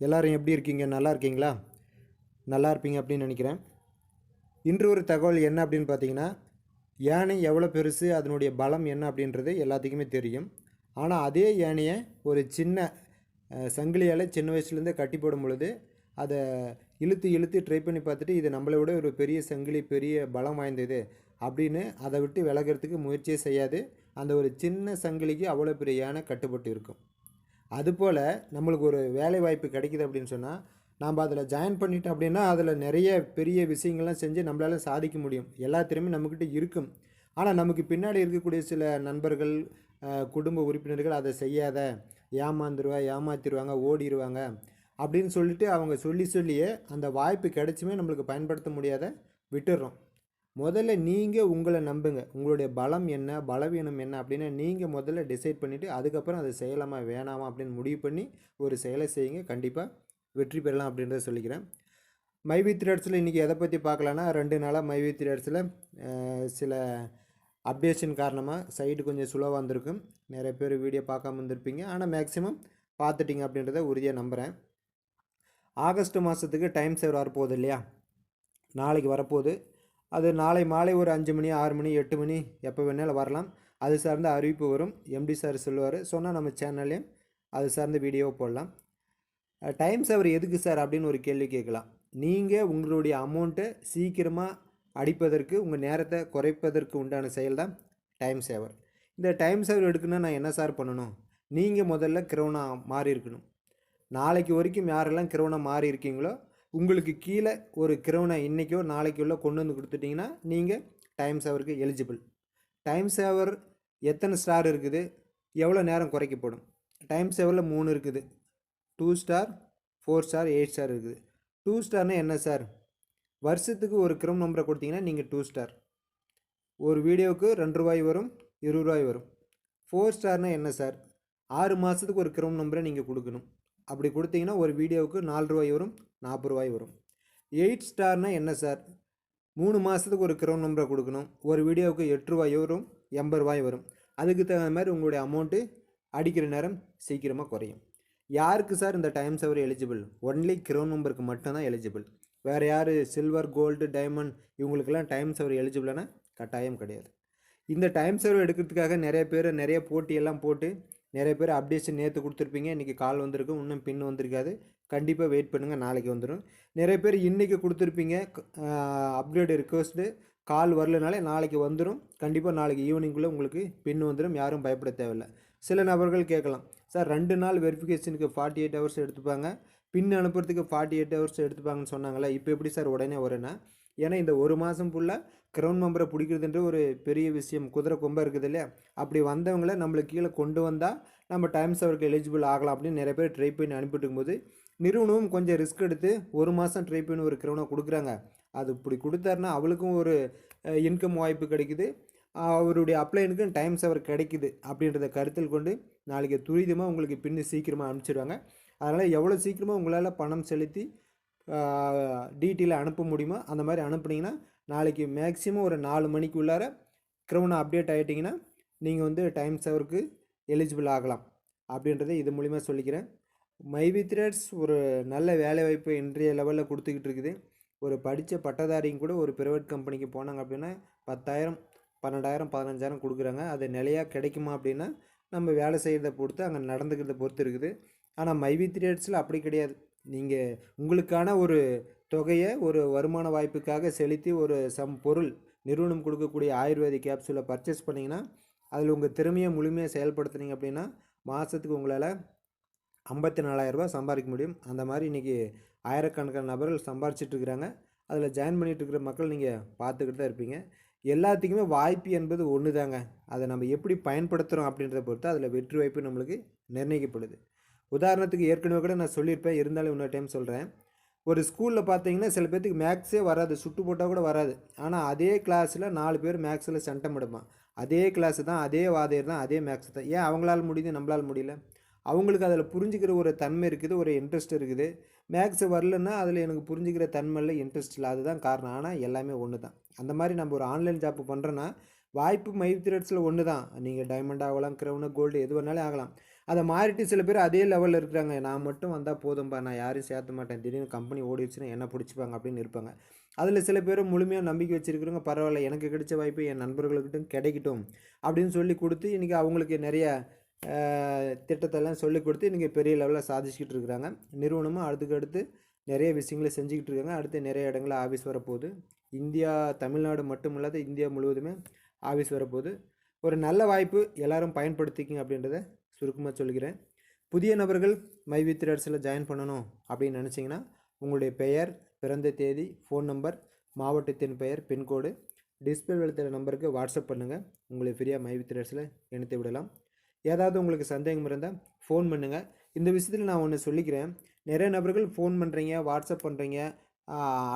எல்லோரும் எப்படி இருக்கீங்க? நல்லா இருக்கீங்களா? நல்லா இருப்பீங்க அப்படின்னு நினைக்கிறேன். இன்று ஒரு தகவல் என்ன அப்படின்னு பார்த்தீங்கன்னா யானை எவ்வளோ பெருசு அதனுடைய பலம் என்ன அப்படின்றது எல்லாத்துக்குமே தெரியும். ஆனால் அதே யானையை ஒரு சின்ன சங்கிலியால் சின்ன வயசுலேருந்தே கட்டி போடும் பொழுது அதை இழுத்து இழுத்து ட்ரை பண்ணி பார்த்துட்டு இது நம்மளை விட ஒரு பெரிய சங்கிலி பெரிய பலம் வாய்ந்தது அப்படின்னு அதை விட்டு விலகிறதுக்கு முயற்சியே செய்யாது. அந்த ஒரு சின்ன சங்கிலிக்கு அவ்வளோ பெரிய யானை கட்டுப்பட்டு இருக்கும். அதுபோல் நம்மளுக்கு ஒரு வேலை வாய்ப்பு கிடைக்குது அப்படின்னு சொன்னால் நாம் அதில் ஜாயின் பண்ணிட்டோம் அப்படின்னா அதில் நிறைய பெரிய விஷயங்கள்லாம் செஞ்சு நம்மளால சாதிக்க முடியும். எல்லா திறமையும் நம்மக்கிட்ட இருக்கும். ஆனால் நமக்கு பின்னாடி இருக்கக்கூடிய சில நண்பர்கள் குடும்ப உறுப்பினர்கள் அதை செய்யாத ஏமாந்துருவா ஏமாத்திடுவாங்க ஓடிடுவாங்க அப்படின்னு சொல்லிட்டு அவங்க சொல்லி சொல்லியே அந்த வாய்ப்பு கிடைச்சுமே நம்மளுக்கு பயன்படுத்த முடியாத விட்டுடுறோம் முதல்ல நீங்கள் உங்களை நம்புங்க. உங்களுடைய பலம் என்ன பலவீனம் என்ன அப்படின்னு நீங்கள் முதல்ல டிசைட் பண்ணிவிட்டு அதுக்கப்புறம் அதை செய்யலாமா வேணாமா அப்படின்னு முடிவு பண்ணி ஒரு செயலை செய்யுங்க. கண்டிப்பாக வெற்றி பெறலாம் அப்படின்றத சொல்லிக்கிறேன். மைவி த்ரெட்ஸில் இன்றைக்கி எதை பற்றி பார்க்கலான்னா ரெண்டு நாளாக மைவி த்ரெட்ஸில் சில அப்டேஷன் காரணமாக சைடு கொஞ்சம் சுலவாக வந்திருக்கும் நிறைய பேர் வீடியோ பார்க்காம வந்திருப்பீங்க ஆனால் மேக்ஸிமம் பார்த்துட்டிங்க அப்படின்றத உறுதியாக நம்புகிறேன் ஆகஸ்ட் மாதத்துக்கு டைம் சேவர் வரப்போகுது இல்லையா? நாளைக்கு வரப்போகுது. அது நாளை மாலை ஒரு அஞ்சு மணி ஆறு மணி எட்டு மணி எப்போ வேணாலும் வரலாம். அது சார்ந்த அறிவிப்பு வரும். எம்டி சார் சொல்லுவார். சொன்னால் நம்ம சேனல்லையும் அது சார்ந்த வீடியோ போடலாம். டைம் சேவர் எதுக்கு சார் அப்படின்னு ஒரு கேள்வி கேட்கலாம். நீங்கள் உங்களுடைய அமௌண்ட்டை சீக்கிரமாக அடிப்பதற்கு உங்கள் நேரத்தை குறைப்பதற்கு உண்டான செயல் தான் டைம் சேவர் இந்த டைம் சேவர் எடுக்கணும்னா நான் என்ன சார் பண்ணணும்? நீங்கள் முதல்ல கிரௌனா மாறி இருக்கணும். நாளைக்கு வரைக்கும் யாரெல்லாம் கிரௌனா மாறி இருக்கீங்களோ உங்களுக்கு கீழே ஒரு கிரௌனை இன்றைக்கோ நாளைக்குள்ளே கொண்டு வந்து கொடுத்துட்டிங்கன்னா நீங்கள் டைம் சேவருக்கு எலிஜிபிள் டைம் சேவர் எத்தனை ஸ்டார் இருக்குது? எவ்வளோ நேரம் குறைக்கப்படும்? டைம் சேவரில் மூணு இருக்குது. Two star four star eight star இருக்குது. டூ ஸ்டார்னால் என்ன சார் வருஷத்துக்கு ஒரு கிரம் நம்பரை கொடுத்தீங்கன்னா நீங்கள் டூ ஸ்டார் ஒரு வீடியோவுக்கு ரெண்டு ரூபாய் வரும் இருபது ரூபாய் வரும். ஃபோர் ஸ்டார்னால் என்ன சார் ஆறு மாதத்துக்கு ஒரு கிரம் நம்பரை நீங்கள் கொடுக்கணும். அப்படி கொடுத்தீங்கன்னா ஒரு வீடியோவுக்கு நாலு ரூபாய் வரும் நாற்பது ரூபாய் வரும். எயிட் ஸ்டார்னால் என்ன சார் மூணு மாதத்துக்கு ஒரு கிரௌண்ட் நம்பரை கொடுக்கணும். ஒரு வீடியோவுக்கு எட்டு ரூபாய் வரும் எண்பது ரூபாய் வரும். அதுக்கு தகுந்த மாதிரி உங்களுடைய அமௌண்ட்டு அடிக்கிற நேரம் சீக்கிரமாக குறையும். யாருக்கு சார் இந்த டைம் சவர் எலிஜிபிள் ஒன்லி கிரௌண்ட் நம்பருக்கு மட்டும்தான் எலிஜிபிள் வேறு யார்? சில்வர் கோல்டு டைமண்ட் இவங்களுக்கெல்லாம் டைம் சவர் எலிஜிபிளான கட்டாயம் கிடையாது. இந்த டைம் சர்வ் எடுக்கிறதுக்காக நிறைய பேர் நிறைய போட்டியெல்லாம் போட்டு நிறைய பேர் அப்டேஷன் நேற்று கொடுத்துருப்பீங்க இன்றைக்கி கால் வந்திருக்கு இன்னும் பின் வந்திருக்காது. கண்டிப்பாக வெயிட் பண்ணுங்கள் நாளைக்கு வந்துடும் நிறைய பேர் இன்றைக்கி கொடுத்துருப்பீங்க அப்டேட் ரிக்வஸ்ட்டு கால் வரலனாலே நாளைக்கு வந்துடும் கண்டிப்பாக நாளைக்கு ஈவினிங்குள்ளே உங்களுக்கு பின் வந்துடும் யாரும் பயப்பட தேவையில்லை. சில நபர்கள் கேட்கலாம் சார் ரெண்டு நாள் வெரிஃபிகேஷனுக்கு ஃபார்ட்டி எயிட் ஹவர்ஸ் எடுத்துப்பாங்க. பின் அனுப்புறதுக்கு ஃபார்ட்டி எயிட் ஹவர்ஸ் எடுத்துப்பாங்கன்னு சொன்னாங்களே? இப்போ எப்படி சார் உடனே வரேன்னா? ஏன்னா இந்த ஒரு மாதம் ஃபுல்லாக கிரவுண்ட் மெம்பரை பிடிக்கிறதுன்ற ஒரு பெரிய விஷயம். குதிரை கொம்பை இருக்குது இல்லையா? அப்படி வந்தவங்கள நம்மளுக்கு கீழே கொண்டு வந்தால் நம்ம டைம்ஸ் அவருக்கு எலிஜிபிள் ஆகலாம் அப்படின்னு நிறைய பேர் ட்ரை பண்ணி அனுப்பிட்டு இருக்கும்போது நிறுவனமும் கொஞ்சம் ரிஸ்க் எடுத்து ஒரு மாதம் ட்ரை பண்ணி ஒரு கிரௌனை கொடுக்குறாங்க. அது இப்படி கொடுத்தாருன்னா அவளுக்கும் ஒரு இன்கம் வாய்ப்பு கிடைக்குது. அவருடைய அப்ளைனுக்கும் டைம்ஸ் அவர் கிடைக்குது அப்படின்றத கருத்தில் கொண்டு நாளைக்கு துரிதமாக உங்களுக்கு பின்னு சீக்கிரமாக அனுப்பிச்சிடுவாங்க அதனால் எவ்வளோ சீக்கிரமாக உங்களால் பணம் செலுத்தி டீட்டெயில் அனுப்ப முடியுமோ? அந்த மாதிரி அனுப்புனீங்கன்னா நாளைக்கு மேக்ஸிமம் ஒரு நாலு மணிக்கு உள்ளார க்ரௌனை அப்டேட் ஆகிட்டிங்கன்னா நீங்கள் வந்து டைம் சவருக்கு எலிஜிபிள் ஆகலாம். அப்படின்றத இது மூலிமா சொல்லிக்கிறேன். மைவி த்ரெட்ஸ் ஒரு நல்ல வேலைவாய்ப்பு இன்றைய லெவலில் கொடுத்துக்கிட்டு இருக்குது. ஒரு படித்த பட்டதாரிங்க கூட ஒரு ப்ரைவேட் கம்பெனிக்கு போனாங்க அப்படின்னா பத்தாயிரம் பன்னெண்டாயிரம் பதினஞ்சாயிரம் கொடுக்குறாங்க. அது நிலையாக கிடைக்குமா அப்படின்னா நம்ம வேலை செய்கிறத பொறுத்து அங்கே நடந்துக்கிறத பொறுத்து இருக்குது. ஆனால் மைவி த்ரேட்ஸில் அப்படி கிடையாது. நீங்கள் உங்களுக்கான ஒரு தொகையை ஒரு வருமான வாய்ப்புக்காக செலுத்தி ஒரு சம் பொருள் நிறுவனம் கொடுக்கக்கூடிய ஆயுர்வேதிக் கேப்சூலை பர்ச்சேஸ் பண்ணிங்கன்னா அதில் உங்கள் திறமையை முழுமையாக செயல்படுத்துனீங்க அப்படின்னா மாதத்துக்கு உங்களால் ஐம்பத்தி நாலாயிரரூபா சம்பாதிக்க முடியும். அந்த மாதிரி இன்றைக்கி ஆயிரக்கணக்கான நபர்கள் சம்பாரிச்சிட்டு இருக்கிறாங்க. அதில் ஜாயின் பண்ணிகிட்ருக்கிற இருக்கிற மக்கள் நீங்கள் பார்த்துக்கிட்டு தான் இருப்பீங்க. எல்லாத்துக்குமே வாய்ப்பு என்பது ஒன்று தாங்க அதை நம்ம எப்படி பயன்படுத்துகிறோம் அப்படின்றத பொறுத்து அதில் வெற்றி வாய்ப்பு நம்மளுக்கு நிர்ணயிக்கப்படுது. உதாரணத்துக்கு ஏற்கனவே கூட நான் சொல்லியிருப்பேன் இருந்தாலும் இன்னொரு டைம் சொல்கிறேன் ஒரு ஸ்கூலில் பார்த்தீங்கன்னா சில பேர்த்துக்கு மேக்ஸே வராது சுட்டு போட்டால் கூட வராது. ஆனால் அதே கிளாஸில் நாலு பேர் மேக்ஸில் சண்டம் எடுப்பான் அதே கிளாஸு தான் அதே வாதையர் தான் அதே மேக்ஸ் தான். ஏன் அவங்களால முடியுது நம்மளால் முடியல? அவங்களுக்கு அதில் புரிஞ்சுக்கிற ஒரு தன்மை இருக்குது ஒரு இன்ட்ரெஸ்ட் இருக்குது. மேக்ஸ் வரலன்னா அதில் எனக்கு புரிஞ்சுக்கிற தன்மை இல்லை இன்ட்ரெஸ்ட் இல்லை. அதுதான் காரணம். ஆனால் எல்லாமே ஒன்று தான். அந்த மாதிரி நம்ம ஒரு ஆன்லைன் ஜாப் பண்ணுறோன்னா வாய்ப்பு மைத்ரேட்ஸில் ஒன்று தான். நீங்கள் டைமண்ட் ஆகலாம் க்ரௌனு கோல்டு எது வேணாலும் ஆகலாம். அதை மாறிட்டு சில பேர் அதே லெவலில் இருக்கிறாங்க. நான் மட்டும் வந்தால் போதும்பா நான் யாரையும் சேர்த்த மாட்டேன். திடீர்னு கம்பெனி ஓடிடுச்சுன்னா என்ன பிடிச்சிப்பாங்க அப்படின்னு இருப்பாங்க. அதில் சில பேர் முழுமையாக நம்பிக்கை வச்சுருக்கிறவங்க பரவாயில்ல எனக்கு கிடைச்ச வாய்ப்பு என் நண்பர்களுக்கிட்டும் கிடைக்கட்டும் அப்படின்னு சொல்லி கொடுத்து இன்றைக்கி அவங்களுக்கு நிறைய திட்டத்தெல்லாம் சொல்லி கொடுத்து இன்றைக்கி பெரிய லெவலில் சாதிச்சுக்கிட்டு இருக்கிறாங்க. நிறுவனமும் அடுத்துக்கு அடுத்து நிறைய விஷயங்களை செஞ்சுக்கிட்டு இருக்காங்க. அடுத்து நிறைய இடங்களில் ஆஃபீஸ் வரப்போகுது. இந்தியா தமிழ்நாடு மட்டும் இல்லாத இந்தியா முழுவதுமே ஆஃபீஸ் வரப்போகுது. ஒரு நல்ல வாய்ப்பு எல்லாரும் பயன்படுத்திக்கிங்க அப்படின்றத சுருக்கமாக சொல்கிறேன். புதிய நபர்கள் மை வித் ரேட்ஸில் ஜாயின் பண்ணணும் அப்படின்னு நினச்சிங்கன்னா உங்களுடைய பெயர் பிறந்த தேதி ஃபோன் நம்பர் மாவட்டத்தின் பெயர் பின்கோடு டிஸ்பிளே எழுத்துற நம்பருக்கு வாட்ஸ்அப் பண்ணுங்கள் உங்களை ஃப்ரீயாக மை வித் ரேட்ஸில் இணைத்து விடலாம். ஏதாவது உங்களுக்கு சந்தேகம் இருந்தால் ஃபோன் பண்ணுங்கள் இந்த விஷயத்தில் நான் ஒன்று சொல்லிக்கிறேன். நிறைய நபர்கள் ஃபோன் பண்ணுறீங்க வாட்ஸ்அப் பண்ணுறீங்க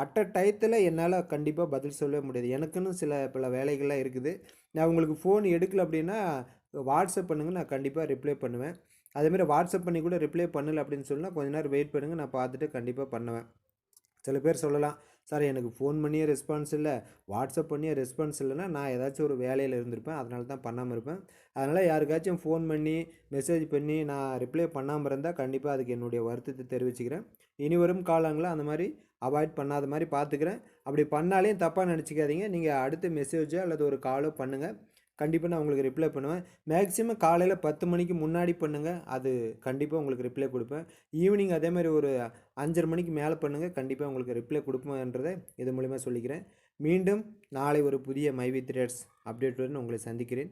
அட்ட டயத்தில் என்னால் கண்டிப்பாக பதில் சொல்ல முடியாது. எனக்குன்னு சில பல வேலைகள்லாம் இருக்குது. நான் உங்களுக்கு ஃபோன் எடுக்கல அப்படின்னா வாட்ஸ்அப் பண்ணுங்கள் நான் கண்டிப்பாக ரிப்ளை பண்ணுவேன். அதேமாதிரி வாட்ஸ்அப் பண்ணி கூட ரிப்ளை பண்ணல அப்படின்னு சொன்னால் கொஞ்ச நேரம் வெயிட் பண்ணுங்கள் நான் பார்த்துட்டு கண்டிப்பாக பண்ணுவேன். சில பேர் சொல்லலாம் சார் எனக்கு ஃபோன் பண்ணியே ரெஸ்பான்ஸ் இல்லை வாட்ஸ்அப் பண்ணியே ரெஸ்பான்ஸ் இல்லைன்னா நான் ஏதாச்சும் ஒரு வேலையில் இருந்திருப்பேன் அதனால தான் பண்ணாமல் இருப்பேன். அதனால் யாருக்காச்சும் ஃபோன் பண்ணி மெசேஜ் பண்ணி நான் ரிப்ளை பண்ணாமல் இருந்தால் கண்டிப்பாக அதுக்கு என்னுடைய வருத்தத்தை தெரிவிச்சுக்கிறேன். இனி வரும் காலங்களில் அந்த மாதிரி அவாய்ட் பண்ணாத மாதிரி பார்த்துக்கிறேன். அப்படி பண்ணாலையும் தப்பாக நினச்சிக்காதீங்க. நீங்கள் அடுத்த மெசேஜோ அல்லது ஒரு காலோ பண்ணுங்கள் கண்டிப்பாக நான் உங்களுக்கு ரிப்ளை பண்ணுவேன். மேக்ஸிமம் காலையில் பத்து மணிக்கு முன்னாடி பண்ணுங்கள் அது கண்டிப்பாக உங்களுக்கு ரிப்ளை கொடுப்பேன். ஈவினிங் அதே மாதிரி ஒரு அஞ்சரை மணிக்கு மேலே பண்ணுங்கள் கண்டிப்பாக உங்களுக்கு ரிப்ளை கொடுப்பேன்றதை இது மூலிமா சொல்லிக்கிறேன். மீண்டும் நாளை ஒரு புதிய மைவி த்ரேட்ஸ் அப்டேட்டுடன் உங்களை சந்திக்கிறேன்.